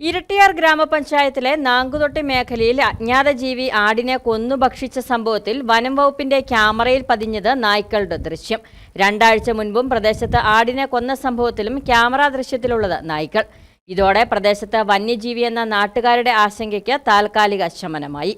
ഇരട്ടിയാർ ഗ്രാമപഞ്ചായത്തിലെ നാങ്കുതൊട്ടി മേഖലയിൽ അജ്ഞാത ജീവി ആടിനെ കൊന്നു ഭക്ഷിച്ച സംഭവത്തിൽ വനം വകുപ്പിന്റെ ക്യാമറയിൽ പതിഞ്ഞത് നായ്ക്കളുടെ ദൃശ്യം. രണ്ടാഴ്ച മുൻപും പ്രദേശത്ത് ആടിനെ കൊന്ന സംഭവത്തിലും ക്യാമറ ദൃശ്യത്തിലുള്ളത് നായ്ക്കൾ. ഇതോടെ പ്രദേശത്ത് വന്യജീവി എന്ന നാട്ടുകാരുടെ ആശങ്കയ്ക്ക് താൽക്കാലിക ശമനമായി.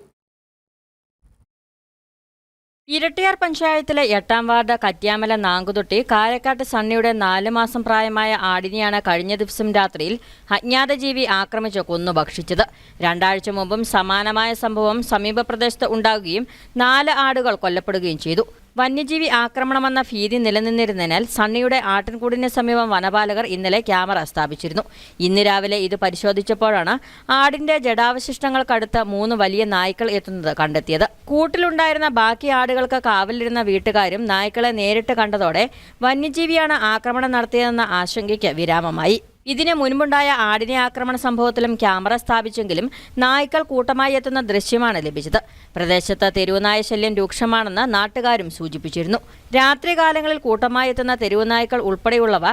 ഇരട്ടിയാർ പഞ്ചായത്തിലെ എട്ടാം വാർഡ് കറ്റ്യാമല നാങ്കുതൊട്ടി കാരക്കാട്ട് സണ്ണിയുടെ നാല് മാസം പ്രായമായ ആടിനെയാണ് കഴിഞ്ഞ ദിവസം രാത്രിയിൽ അജ്ഞാത ജീവി ആക്രമിച്ച് കൊന്നു ഭക്ഷിച്ചത്. രണ്ടാഴ്ച മുമ്പും സമാനമായ സംഭവം സമീപ പ്രദേശത്ത് ഉണ്ടാകുകയും നാല് ആടുകൾ കൊല്ലപ്പെടുകയും ചെയ്തു. വന്യജീവി ആക്രമണമെന്ന ഭീതി നിലനിന്നിരുന്നതിനാൽ സണ്ണിയുടെ ആട്ടിൻകൂടിന് സമീപം വനപാലകർ ഇന്നലെ ക്യാമറ സ്ഥാപിച്ചിരുന്നു. ഇന്ന് രാവിലെ ഇത് പരിശോധിച്ചപ്പോഴാണ് ആടിന്റെ ജഡാവശിഷ്ടങ്ങൾക്കടുത്ത് മൂന്ന് വലിയ നായ്ക്കൾ എത്തുന്നത് കണ്ടെത്തിയത്. കൂട്ടിലുണ്ടായിരുന്ന ബാക്കി ആടുകൾക്ക് കാവലിരുന്ന വീട്ടുകാരും നായ്ക്കളെ നേരിട്ട് കണ്ടതോടെ വന്യജീവിയാണ് ആക്രമണം നടത്തിയതെന്ന ആശങ്കയ്ക്ക് വിരാമമായി. ഇതിന് മുൻപുണ്ടായ ആടിനെ ആക്രമണ സംഭവത്തിലും ക്യാമറ സ്ഥാപിച്ചെങ്കിലും നായ്ക്കൾ കൂട്ടമായി എത്തുന്ന ദൃശ്യമാണ് ലഭിച്ചത്. പ്രദേശത്ത് തെരുവുനായ ശല്യം രൂക്ഷമാണെന്ന് നാട്ടുകാരും സൂചിപ്പിച്ചിരുന്നു. രാത്രികാലങ്ങളിൽ കൂട്ടമായി എത്തുന്ന തെരുവുനായ്ക്കൾ ഉൾപ്പെടെയുള്ളവ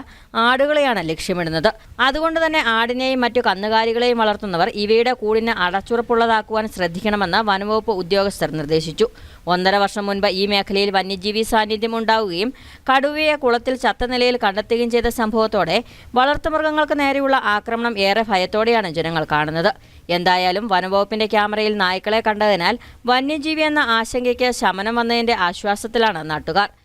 ആടുകളെയാണ് ലക്ഷ്യമിടുന്നത്. അതുകൊണ്ട് തന്നെ ആടിനെയും മറ്റു കന്നുകാലികളെയും വളർത്തുന്നവർ ഇവയുടെ കൂടിന് അടച്ചുറപ്പുള്ളതാക്കുവാൻ ശ്രദ്ധിക്കണമെന്ന് വനംവകുപ്പ് ഉദ്യോഗസ്ഥർ നിർദ്ദേശിച്ചു. ഒന്നര വർഷം മുൻപ് ഈ മേഖലയിൽ വന്യജീവി സാന്നിധ്യം ഉണ്ടാവുകയും കടുവയെ കുളത്തിൽ ചത്ത നിലയിൽ കണ്ടെത്തുകയും ചെയ്ത സംഭവത്തോടെ വളർത്തുമൃഗങ്ങൾക്ക് നേരെയുള്ള ആക്രമണം ഏറെ ഭയത്തോടെയാണ് ജനങ്ങൾ കാണുന്നത്. എന്തായാലും വനംവകുപ്പിന്റെ ക്യാമറയിൽ നായ്ക്കളെ കണ്ടതിനാൽ വന്യജീവി എന്ന ആശങ്കയ്ക്ക് ശമനം വന്നതിന്റെ ആശ്വാസത്തിലാണ് നാട്ടുകാർ.